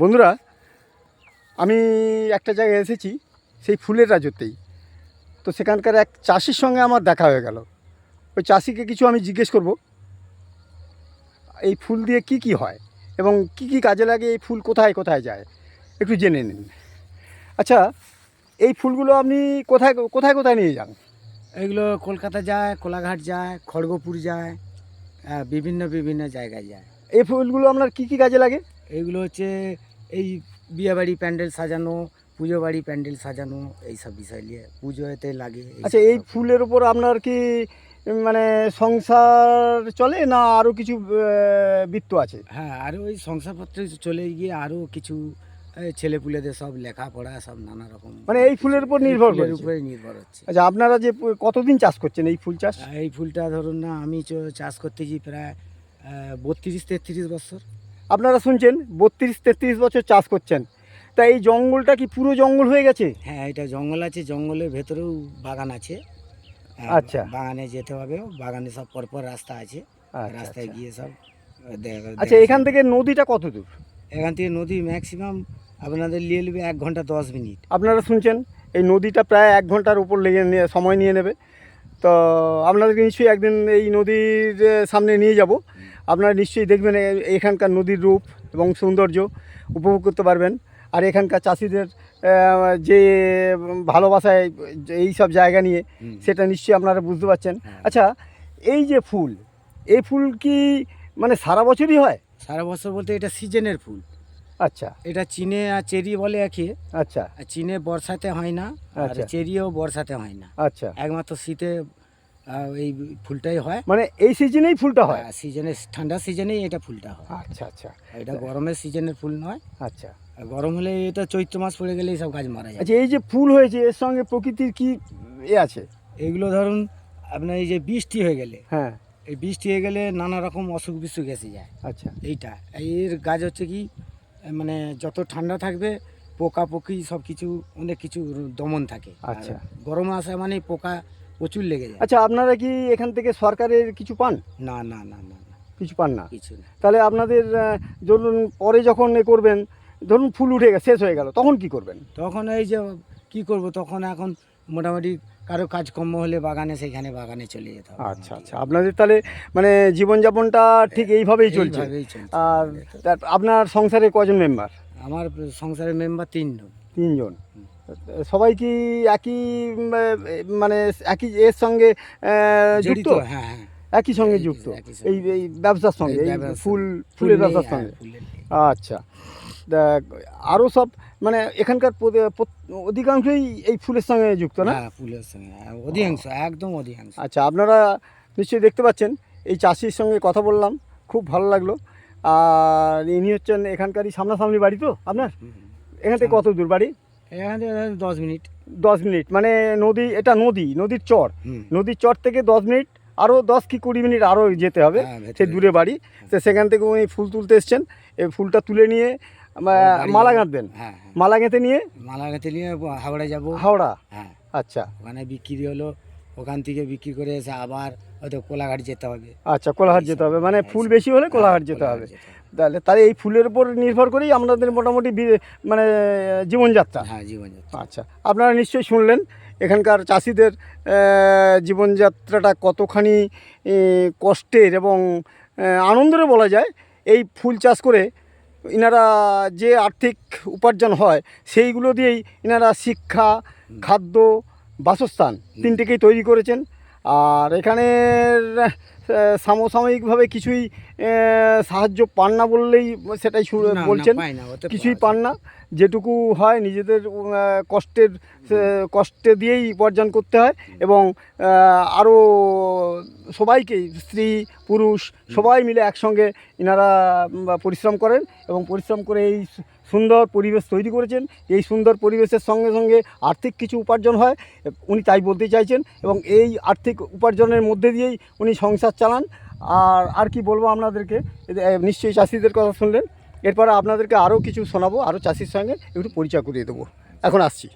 বন্ধুরা আমি একটা জায়গায় এসেছি সেই ফুলের রাজত্বেই। তো সেখানকার এক চাষির সঙ্গে আমার দেখা হয়ে গেল। ওই চাষিকে কিছু আমি জিজ্ঞেস করব এই ফুল দিয়ে কি কি হয় এবং কি কি কাজে লাগে এই ফুল কোথায় কোথায় যায়? একটু জেনে নিন। আচ্ছা এই ফুলগুলো আপনি কোথায় কোথায় কোথায় নিয়ে যান? এগুলো কলকাতা যায় কোলাঘাট যায় খড়গপুর যায় বিভিন্ন বিভিন্ন জায়গায় যায়। এই ফুলগুলো আপনার কি কি কাজে লাগে? এইগুলো হচ্ছে এই বিয়েবাড়ি প্যান্ডেল সাজানো পুজো বাড়ি প্যান্ডেল সাজানো এইসব বিষয় নিয়ে। পুজোতে লাগে আচ্ছা এই ফুলের উপর আপনার কি মানে সংসার চলে না আরও কিছু বৃত্ত আছে? হ্যাঁ আর ওই সংসারপত্রে চলে গিয়ে আরও কিছু ছেলেপুলেদের সব লেখাপড়া সব নানা রকম মানে এই ফুলের উপর নির্ভর করে উপরে নির্ভর হচ্ছে। আচ্ছা আপনারা যে কতদিন চাষ করছেন এই ফুল চাষ? এই ফুলটা ধরুন না আমি চাষ করতেছি প্রায় বত্রিশ তেত্রিশ বছর। আপনারা শুনছেন বত্রিশ তেত্রিশ বছর চাষ করছেন। তা এই জঙ্গলটা কি পুরো জঙ্গল হয়ে গেছে? হ্যাঁ এটা জঙ্গল আছে জঙ্গলের ভেতরেও বাগান আছে। আহ, আচ্ছা। বাগানে যেতে হবে বাগানে সব পরপর রাস্তা আছে। আচ্ছা, রাস্তায় আচ্ছা। গিয়ে সব আচ্ছা এখান থেকে নদীটা কত দূর? এখান থেকে নদী ম্যাক্সিমাম আপনাদের নিয়ে নেবে এক ঘণ্টা দশ মিনিট। আপনারা শুনছেন এই নদীটা প্রায় এক ঘণ্টার উপর লেগে নিয়ে- সময় নিয়ে নেবে। তো আপনাদেরকে নিশ্চয়ই একদিন এই নদীর সামনে নিয়ে যাব। আপনারা নিশ্চয়ই দেখবেন এখানকার নদীর রূপ এবং সৌন্দর্য উপভোগ করতে পারবেন। আর এখানকার চাষিদের যে ভালোবাসায় এই সব জায়গা নিয়ে সেটা নিশ্চয়ই আপনারা বুঝতে পারছেন। হ্যাঁ। আচ্ছা এই যে ফুল এই ফুল কি মানে সারা বছরই হয়? সারা বছর বলতে এটা সিজনের ফুল। আচ্ছা। এটা চীনে আর চেরি বলে একই আচ্ছা। চীনে বর্ষাতে হয় না আর আচ্ছা। চেরিও বর্ষাতে হয় না। আচ্ছা। একমাত্র শীতে এই ফুলটাই হয়। মানে এই সিজনেই ফুলটা হয়? আর সিজনে ঠান্ডা সিজনেই এটা ফুলটা হয়। আচ্ছা আচ্ছা। এটা গরমের সিজনের ফুল নয়। আচ্ছা। গরম হলে এটা চৈত্র মাস পড়ে গেলে সব গাছ মারা যায়। আচ্ছা এই যে ফুল হয়েছে এর সঙ্গে প্রকৃতির কি এ আছে? এগুলো ধরুন আপনার এই যে বৃষ্টি হয়ে গেলে হ্যাঁ। এই বৃষ্টি হয়ে গেলে নানা রকম অসুখ বিসুখ এসে যায়। আচ্ছা। এইটা। এর গাছ হচ্ছে কি মানে যত ঠান্ডা থাকবে পোকা পকি সব কিছু অনেক কিছু দমন থাকে। আচ্ছা। গরম আসা মানে পোকা প্রচুর লেগে যায়। আচ্ছা আপনারা কি এখান থেকে সরকারের কিছু পান? না না না না না। কিছু পান না? কিছু না। তাহলে আপনাদের ধরুন পরে যখন এ করবেন ধরুন ফুল উঠে গেছে শেষ হয়ে গেল তখন কি করবেন? তখন এই যে কি করব তখন এখন মোটামুটি কারও কাজকর্ম হলে বাগানে সেখানে বাগানে চলে যেতে হবে। আচ্ছা আচ্ছা। আপনাদের তাহলে মানে জীবনযাপনটা ঠিক এইভাবেই চলছে। আর আপনার সংসারে কজন মেম্বার? আমার সংসারের মেম্বার তিনজন। তিনজন। সবাই কি একই মানে একই এর সঙ্গে যুক্ত? হ্যাঁ হ্যাঁ। একই সঙ্গে যুক্ত? এই এই ব্যবসার সঙ্গে এই ফুল ফুল ফুলের ব্যবসার হ্যাঁ, সঙ্গে। আচ্ছা। দেখ আরও সব মানে এখানকার অধিকাংশই এই ফুলের সঙ্গে যুক্ত না? হ্যাঁ ফুলের সঙ্গে অধিকাংশ একদম অধিকাংশ। আচ্ছা আপনারা নিশ্চয়ই দেখতে পাচ্ছেন এই চাষির সঙ্গে কথা বললাম খুব ভালো লাগল। আর ইনি হচ্ছেন এখানকারই সামনাসামনি বাড়ি তো আপনার? এখান থেকে কত দূর বাড়ি? এখান থেকে দশ মিনিট। দশ মিনিট মানে নদী এটা নদী নদীর চর। নদীর চর থেকে দশ মিনিট আরও দশ কি কুড়ি মিনিট আরও যেতে হবে হ্যাঁ, সে দূরে বাড়ি। তো সেখান থেকে উনি ফুল তুলতে এসছেন এই ফুলটা তুলে নিয়ে মালা। গাঁথবেন। হ্যাঁ হ্যাঁ। মালা গেঁথে নিয়ে? মালা গাছে নিয়ে হাওড়া যাব। হাওড়া? হ্যাঁ। আচ্ছা। ওখানে বিক্রি হলো ওখান থেকে বিক্রি করে এসে আবার হয়তো কোলাঘাট যেতে হবে। আচ্ছা কোলাঘাট যেতে হবে মানে ফুল বেশি হলে কোলাঘাট যেতে হবে। তাহলে তাহলে এই ফুলের উপর নির্ভর করেই আমাদের মোটামুটি মানে জীবনযাত্রা। হ্যাঁ জীবনযাত্রা। আচ্ছা আপনারা নিশ্চয়ই শুনলেন এখানকার চাষিদের জীবনযাত্রাটা কতখানি কষ্টের এবং আহ, আনন্দের বলা যায় এই ফুল চাষ করে ইনারা যে আর্থিক উপার্জন হয় সেইগুলো দিয়েই ইনারা শিক্ষা খাদ্য বাসস্থান তিনটেকেই তৈরি করেছেন। আর এখানের সামসাময়িকভাবে কিছুই সাহায্য পান না বললেই সেটাই বলছেন। কিছুই পান না। যেটুকু হয় নিজেদের কষ্টের কষ্টে দিয়েই উপার্জন করতে হয় এবং আরও সবাইকেই স্ত্রী পুরুষ সবাই মিলে একসঙ্গে ইনারা পরিশ্রম করেন এবং পরিশ্রম করে এই সুন্দর পরিবেশ তৈরি করেছেন। এই সুন্দর পরিবেশের সঙ্গে সঙ্গে আর্থিক কিছু উপার্জন হয়, উনি তাই বলতে চাইছেন এবং এই আর্থিক উপার্জনের মধ্যে দিয়েই উনি সংসার চালান। আর আর কি বলব আপনাদেরকে? নিশ্চয়ই চাষিদের কথা শুনলেন। এরপরে আপনাদেরকে আরও কিছু শোনাবো, আরও চাষির সঙ্গে একটু পরিচয় করিয়ে দেবো। এখন আসছি।